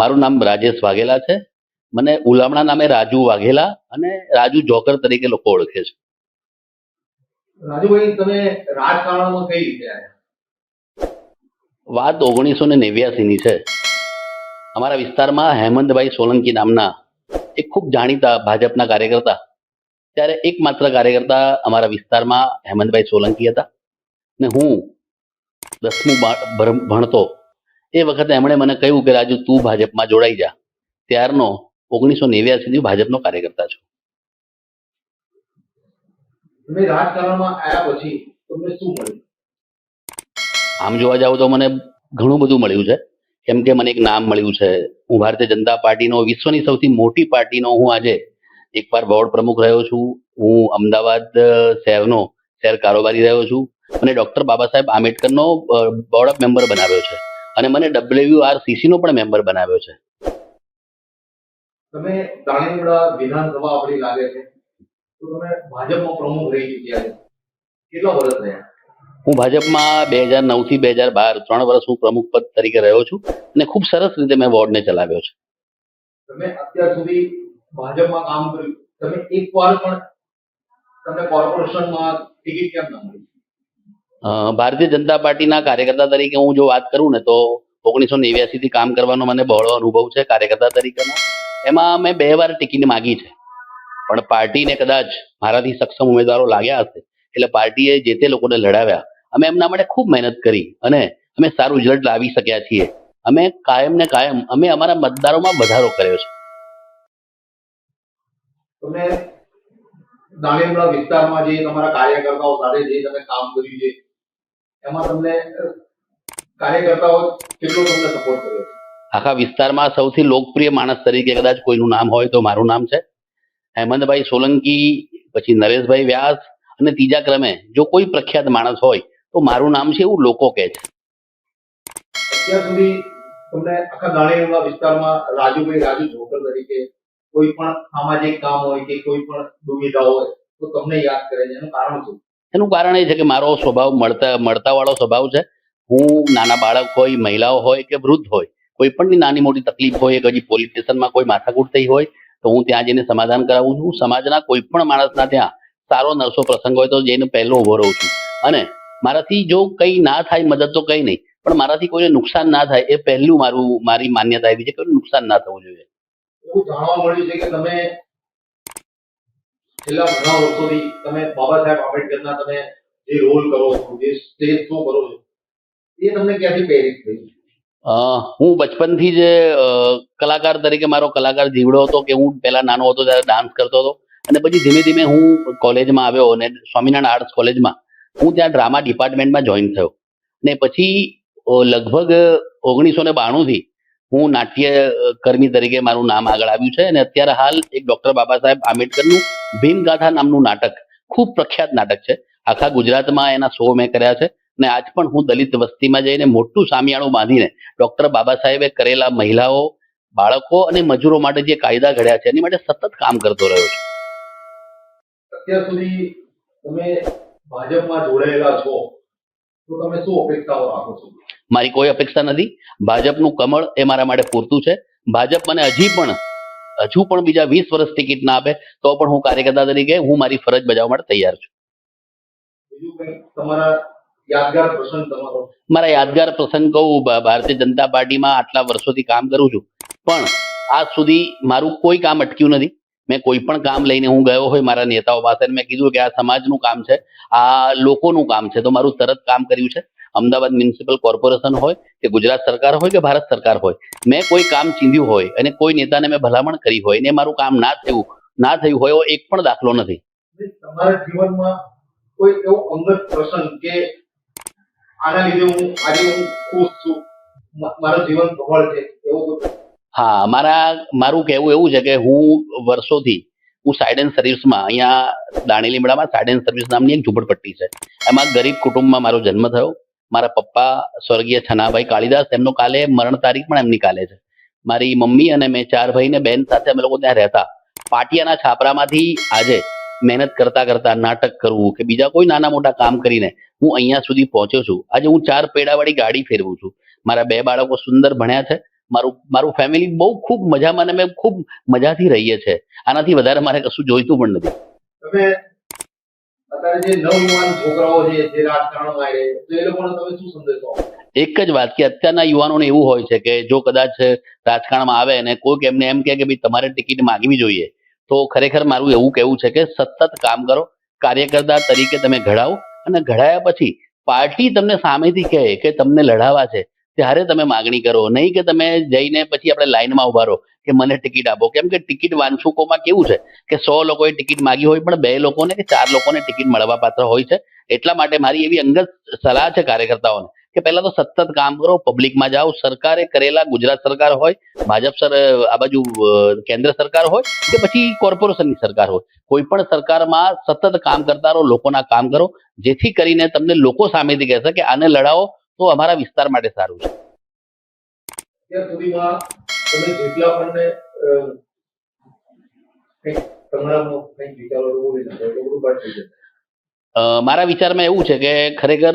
મારું નામ રાજેશ વાઘેલા છે. મને ઉલામણા નામે રાજુ વાઘેલા અને રાજુ જોકર તરીકે લોકો ઓળખે છે. રાજુભાઈ તમે રાજકારણમાં કઈ રીતે આવ્યા? વાત ઓગણીસો ને નેવ્યાસીની છે. અમારા વિસ્તારમાં હેમંતભાઈ સોલંકી નામના એક ખૂબ જાણીતા ભાજપના કાર્યકર્તા ત્યારે એકમાત્ર કાર્યકર્તા અમારા વિસ્તારમાં હેમંતભાઈ સોલંકી હતા. ને હું દસમું ભણતો એ વખતે એમણે મને કહ્યું કે રાજુ તું ભાજપમાં જોડાઈ જા. ત્યારનો ઓગણીસો નેવ્યાસીથી ભાજપનો કાર્યકર્તા છું. આમ જોવા જાવ તો મને ઘણું બધું મળ્યું છે. કેમ કે મને એક નામ મળ્યું છે. હું ભારતીય જનતા પાર્ટીનો વિશ્વની સૌથી મોટી પાર્ટીનો હું આજે એકવાર બોર્ડ પ્રમુખ રહ્યો છું. હું અમદાવાદ શહેરનો શહેર કારોબારી રહ્યો છું. મને doctor Baba Saheb આંબેડકરનો board of member બનાવ્યો છે. અને મને ડબલ્યુ આર નો પણ મેમ્બર બનાવ્યો છે. તમે દાણીવડા વિધાનસભા આપણી લાગે છે. તો તમે ભાજપમાં પ્રમુખ રહી ચૂક્યા છે. કેટલા વર્ષ રહ્યા હું ભાજપમાં બે હજાર નવથી બે હજાર બાર ત્રણ વર્ષ હું પ્રમુખ પદ તરીકે રહ્યો છું અને ખૂબ સરસ રીતે મેં વોર્ડને ચલાવ્યો છે. તમે અત્યાર સુધી ભાજપમાં કામ કર્યું. તમે એક વાર પણ તમને કોર્પોરેશનમાં ટિકિટ કેમ ના મળી? ભારતીય જનતા પાર્ટીના કાર્યકર્તા તરીકે હું જો વાત કરું ને તો ઓગણીસો નેવ્યાસી થી કામ કરવાનો મને બહોળો અનુભવ છે કાર્યકર્તા તરીકેનો. એમાં મેં બે વાર ટિકિટ માગી છે. પણ પાર્ટીને કદાચ મારાથી સક્ષમ ઉમેદવારો લાગ્યા હશે. એટલે પાર્ટીએ જે તે લોકોને લડાવ્યા, અમે એમના માટે ખૂબ મહેનત કરી અને અમે સારું રિઝલ્ટ લાવી શક્યા છીએ. અમે કાયમ ને કાયમ, અમે અમારા મતદારોમાં વધારો કર્યો છે. તમે દાણીપુરા વિસ્તારમાં જે તમારા કાર્યકર્તાઓ સાથે જે તમે કામ કર્યું છે એમાં તમને કાર્યકર્તાઓ કેટલો તમને સપોર્ટ કર્યો છે? આખા વિસ્તારમાં સૌથી લોકપ્રિય માણસ તરીકે કદાચ કોઈનું નામ હોય તો મારું નામ છે. હેમંતભાઈ સોલંકી પછી નરેશભાઈ વ્યાસ અને ત્રીજા ક્રમે જો કોઈ પ્રખ્યાત માણસ હોય તો મારું નામ છે એવું લોકો કહે છે. અત્યાર સુધી તમને આખા દાણીપુરા વિસ્તારમાં રાજુભાઈ રાજુ જોકર તરીકે કોઈ પણ સામાજિક કામ હોય કે કોઈ પણ દુવિધા હોય તો તમને યાદ કરે છે. એનું કારણ શું? એનું કારણ એ છે કે મારો સ્વભાવ મળતા, મળતાવાળો સ્વભાવ છે. હું નાના બાળક હોય, મહિલાઓ હોય કે વૃદ્ધ હોય, કોઈ પણ નાની મોટી તકલીફ હોય કે હજી પોલીસ સ્ટેશનમાં કોઈ માથાકૂટ થઈ હોય, તો હું ત્યાં જઈને સમાધાન કરાવું છું. સમાજના કોઈ પણ માણસના ત્યાં સારો નરસો પ્રસંગ હોય તો જઈને પહેલો ઊભો રહું છું. અને મારાથી જો કંઈ ના થાય, મદદ તો કંઈ નહીં, પણ મારાથી કોઈને નુકસાન ના થાય એ પહેલું મારું, મારી માન્યતા એવી છે કે નુકસાન ના થવું જોઈએ. જાણવા મળ્યું છે કે તમે છેલ્લા ઘણા વર્ષોથી તમે બાબા સાહેબ આંબેડકરના તમે જે રોલ કરો છો જે સ્ટેજ શો કરો છો, એ તમને ક્યાંથી પ્રેરિત થઈ? હું બચપનથી જ કલાકાર તરીકે મારો કલાકાર જીવડો હતો કે હું પહેલા નાનો હતો ત્યારે ડાન્સ કરતો હતો. અને પછી ધીમે ધીમે હું કોલેજમાં આવ્યો અને સ્વામિનારાયણ આર્ટ્સ કોલેજમાં. હું ત્યાં ડ્રામા ડિપાર્ટમેન્ટમાં જોઈન થયો. ને પછી લગભગ ઓગણીસો ને બાણુંથી હું નાટ્ય કર્મી તરીકે મારું નામ આગળ આવ્યું છે અને અત્યારે હાલ એક ડોક્ટર બાબા સાહેબ આંબેડકરનું ભીમગાથા નામનું નાટક, ખૂબ પ્રખ્યાત નાટક છે. આખા ગુજરાતમાં એના શો મેં કર્યા છે ને આજ પણ હું દલિત વસ્તીમાં જઈને મોટું સામિયાણું બાંધીને ડોક્ટર બાબા સાહેબે કરેલા મહિલાઓ, બાળકો અને મજૂરો માટે જે કાયદા ઘડ્યા છે એની માટે સતત કામ કરતો રહ્યો છું. અત્યાર સુધી તમે ભાજપમાં જોડાયેલા છો, તો તમે શું અપેક્ષાઓ રાખો છો? મારી કોઈ અપેક્ષા નથી. ભાજપનું કમળ એ મારા માટે પૂરતું છે. ભાજપ મને હજી પણ હજુ પણ બીજા વીસ વર્ષ ટિકિટ ના આપે તો પણ હું કાર્યકર્તા તરીકે હું મારી ફરજ બજાવવા માટે તૈયાર છું. મારા યાદગાર પ્રસંગ કહું ભારતીય જનતા પાર્ટીમાં આટલા વર્ષોથી કામ કરું છું. પણ આજ સુધી મારું કોઈ કામ અટક્યું નથી. મેં કોઈ પણ કામ લઈને હું ગયો હોય મારા નેતાઓ પાસે મેં કીધું કે આ સમાજનું કામ છે આ લોકોનું કામ છે તો મારું તરત કામ કર્યું છે. અમદાવાદ મ્યુનિસિપલ કોર્પોરેશન હોય કે ગુજરાત સરકાર હોય કે ભારત સરકાર હોય મેં કોઈ કામ ચીંધ્યું હોય અને કોઈ નેતાને મેં ભલામણ કરી હોય ને મારું કામ ના થયું ના થયું હોય એવો એક પણ દાખલો નથી. તમારા જીવનમાં કોઈ એવો અંગત પ્રસંગ કે આના લીધે હું આજે હું ખુશ છું મારું જીવન સફળ છે એવો હા મારા મારું કહેવું એવું છે કે હું વર્ષોથી હું સાઇડ એન્ડ સર્વિસમાં અહીંયા દાણી લીમડામાં સાઇડ એન્ડ સર્વિસ નામની એક ઝૂંપડપટ્ટી છે. એમાં ગરીબ કુટુંબમાં મારો જન્મ થયો. મારા પપ્પા સ્વર્ગીય છનાભાઈ કાળીદાસ, એમનો કાલે મરણ તારીખ પણ એમની કાલે છે. મારી મમ્મી અને મેં ચાર ભાઈ ને બેન સાથે અમે લોકો ત્યાં રહેતા. પાટિયાના છાપરામાંથી આજે મહેનત કરતા કરતા નાટક કરવું કે બીજા કોઈ નાના મોટા કામ કરીને હું અહીંયા સુધી પહોંચ્યો છું. આજે હું ચાર પેડાવાળી ગાડી ફેરવું છું. મારા બે બાળકો સુંદર ભણ્યા છે. મારું મારું ફેમિલી બહુ ખૂબ મજામાં અને મેં ખૂબ મજાથી રહીએ છે આનાથી વધારે મારે કશું જોઈતું પણ નથી. એક જ વાત કે અત્યારના યુવાનોને એવું હોય છે કે જો કદાચ રાજકારણમાં આવે અને કોઈક એમને એમ કે ભાઈ તમારે ટિકિટ માગવી જોઈએ, તો ખરેખર મારું એવું કહેવું છે કે સતત કામ કરો, કાર્યકર્તા તરીકે તમે ઘડાવો અને ઘડાયા પછી પાર્ટી તમને સામેથી કહે કે તમને લડાવા છે ત્યારે તમે માગણી કરો. નહીં કે તમે જઈને પછી આપણે લાઈનમાં ઊભા રહો કે મને ટિકિટ આપો. કેમ કે ટિકિટ વાંચુકોમાં કેવું છે કે સો લોકોએ ટિકિટ માગી હોય પણ બે લોકોને કે ચાર લોકોને ટિકિટ મળવા પાત્ર હોય છે. એટલા માટે મારી એવી અંગત સલાહ છે કાર્યકર્તાઓને કે પહેલા તો સતત કામ કરો, પબ્લિકમાં જાઓ. સરકારે કરેલા ગુજરાત સરકાર હોય, ભાજપ સર, આ બાજુ કેન્દ્ર સરકાર હોય કે પછી કોર્પોરેશનની સરકાર હોય. કોઈ પણ સરકારમાં સતત કામ કરતા રહો, લોકોના કામ કરો. જેથી કરીને તમને લોકો સામેથી કહેશે કે આને લડાવો તો અમારા વિસ્તાર માટે સારું છે. અત્યાર સુધીમાં તમે જેટલા મારા વિચારમાં એવું છે કે ખરેખર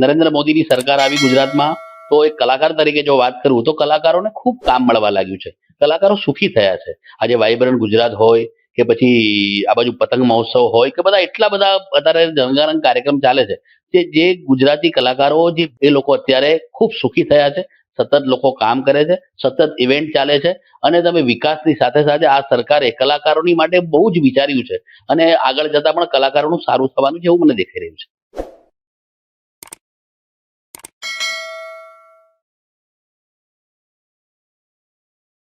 નરેન્દ્ર મોદીની સરકાર આવી ગુજરાતમાં તો એક કલાકાર તરીકે જો વાત કરું તો કલાકારોને ખૂબ કામ મળવા લાગ્યું છે. કલાકારો સુખી થયા છે. આજે વાઇબ્રન્ટ ગુજરાત હોય કે પછી આ બાજુ પતંગ મહોત્સવ હોય કે બધા એટલા બધા અત્યારે રંગારંગ કાર્યક્રમ ચાલે છે કે જે ગુજરાતી કલાકારો જે એ લોકો અત્યારે ખૂબ સુખી થયા છે, સતત લોકો કામ કરે છે, સતત ઇવેન્ટ ચાલે છે અને તમે વિકાસની સાથે સાથે આ સરકારે કલાકારોની માટે બહુ જ વિચાર્યું છે અને આગળ જતા પણ કલાકારોનું સારું થવાનું છે એવું મને દેખાઈ રહ્યું છે.